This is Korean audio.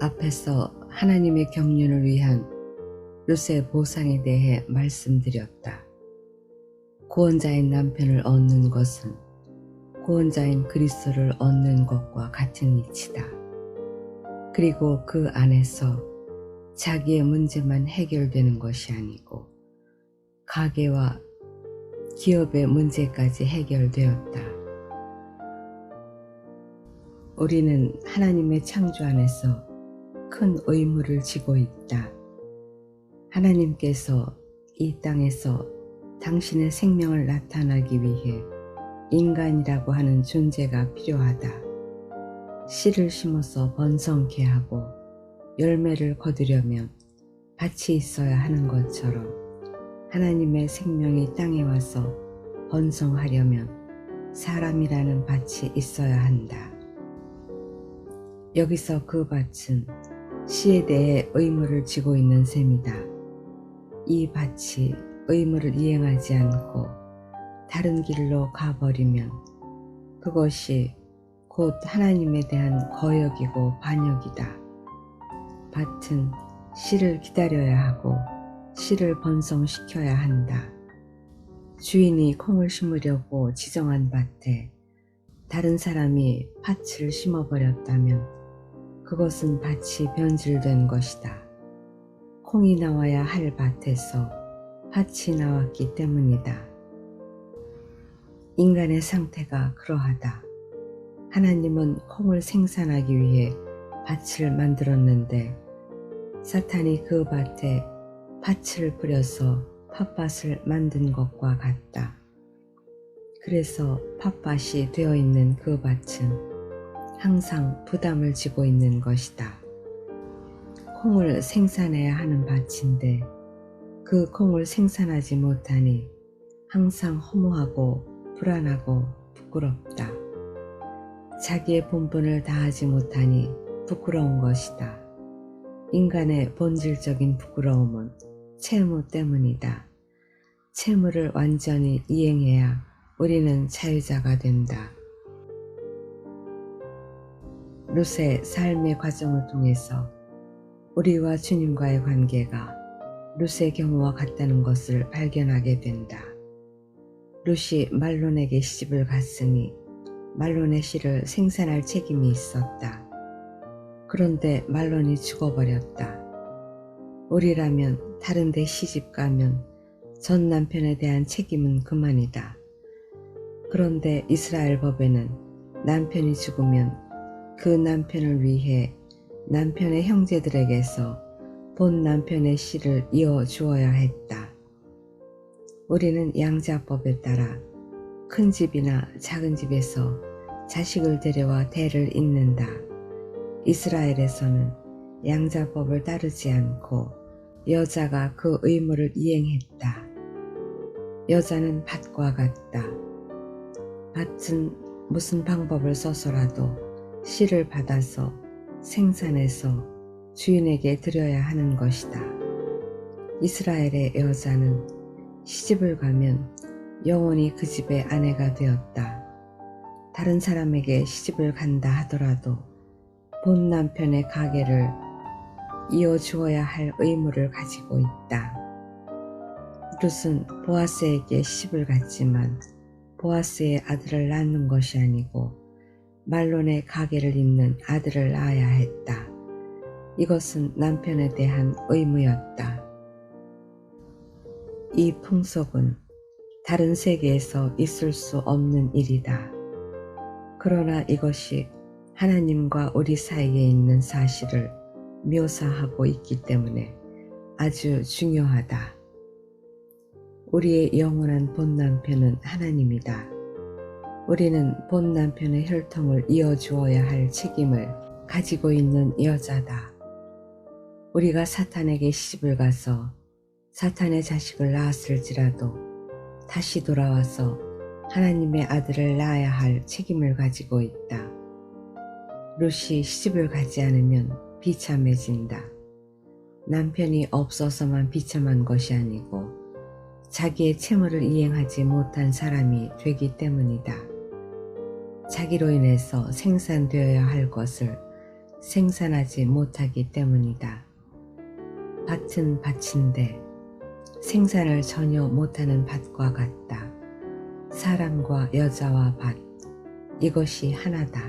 앞에서 하나님의 경륜을 위한 룻의 보상에 대해 말씀드렸다. 구원자인 남편을 얻는 것은 구원자인 그리스도를 얻는 것과 같은 이치다. 그리고 그 안에서 자기의 문제만 해결되는 것이 아니고 가게와 기업의 문제까지 해결되었다. 우리는 하나님의 창조 안에서 큰 의무를 지고 있다. 하나님께서 이 땅에서 당신의 생명을 나타나기 위해 인간이라고 하는 존재가 필요하다. 씨를 심어서 번성케 하고 열매를 거두려면 밭이 있어야 하는 것처럼 하나님의 생명이 땅에 와서 번성하려면 사람이라는 밭이 있어야 한다. 여기서 그 밭은 씨에 대해 의무를 지고 있는 셈이다. 이 밭이 의무를 이행하지 않고 다른 길로 가버리면 그것이 곧 하나님에 대한 거역이고 반역이다. 밭은 씨를 기다려야 하고 씨를 번성시켜야 한다. 주인이 콩을 심으려고 지정한 밭에 다른 사람이 팥을 심어버렸다면 그것은 밭이 변질된 것이다. 콩이 나와야 할 밭에서 팥이 나왔기 때문이다. 인간의 상태가 그러하다. 하나님은 콩을 생산하기 위해 밭을 만들었는데 사탄이 그 밭에 팥을 뿌려서 팥밭을 만든 것과 같다. 그래서 팥밭이 되어 있는 그 밭은 항상 부담을 지고 있는 것이다. 콩을 생산해야 하는 밭인데 그 콩을 생산하지 못하니 항상 허무하고 불안하고 부끄럽다. 자기의 본분을 다하지 못하니 부끄러운 것이다. 인간의 본질적인 부끄러움은 채무 때문이다. 채무를 완전히 이행해야 우리는 자유자가 된다. 룻의 삶의 과정을 통해서 우리와 주님과의 관계가 룻의 경우와 같다는 것을 발견하게 된다. 룻이 말론에게 시집을 갔으니 말론의 씨를 생산할 책임이 있었다. 그런데 말론이 죽어버렸다. 우리라면 다른 데 시집 가면 전 남편에 대한 책임은 그만이다. 그런데 이스라엘 법에는 남편이 죽으면 그 남편을 위해 남편의 형제들에게서 본 남편의 씨를 이어 주어야 했다. 우리는 양자법에 따라 큰 집이나 작은 집에서 자식을 데려와 대를 잇는다. 이스라엘에서는 양자법을 따르지 않고 여자가 그 의무를 이행했다. 여자는 밭과 같다. 밭은 무슨 방법을 써서라도 씨를 받아서 생산해서 주인에게 드려야 하는 것이다. 이스라엘의 여자는 시집을 가면 영원히 그 집의 아내가 되었다. 다른 사람에게 시집을 간다 하더라도 본 남편의 가게를 이어주어야 할 의무를 가지고 있다. 룻은 보아스에게 시집을 갔지만 보아스의 아들을 낳는 것이 아니고 말론의 가게를 잇는 아들을 낳아야 했다. 이것은 남편에 대한 의무였다. 이 풍속은 다른 세계에서 있을 수 없는 일이다. 그러나 이것이 하나님과 우리 사이에 있는 사실을 묘사하고 있기 때문에 아주 중요하다. 우리의 영원한 본 남편은 하나님이다. 우리는 본 남편의 혈통을 이어주어야 할 책임을 가지고 있는 여자다. 우리가 사탄에게 시집을 가서 사탄의 자식을 낳았을지라도 다시 돌아와서 하나님의 아들을 낳아야 할 책임을 가지고 있다. 룻이 시집을 가지 않으면 비참해진다. 남편이 없어서만 비참한 것이 아니고 자기의 채무를 이행하지 못한 사람이 되기 때문이다. 자기로 인해서 생산되어야 할 것을 생산하지 못하기 때문이다. 밭은 밭인데 생산을 전혀 못하는 밭과 같다. 사람과 여자와 밭, 이것이 하나다.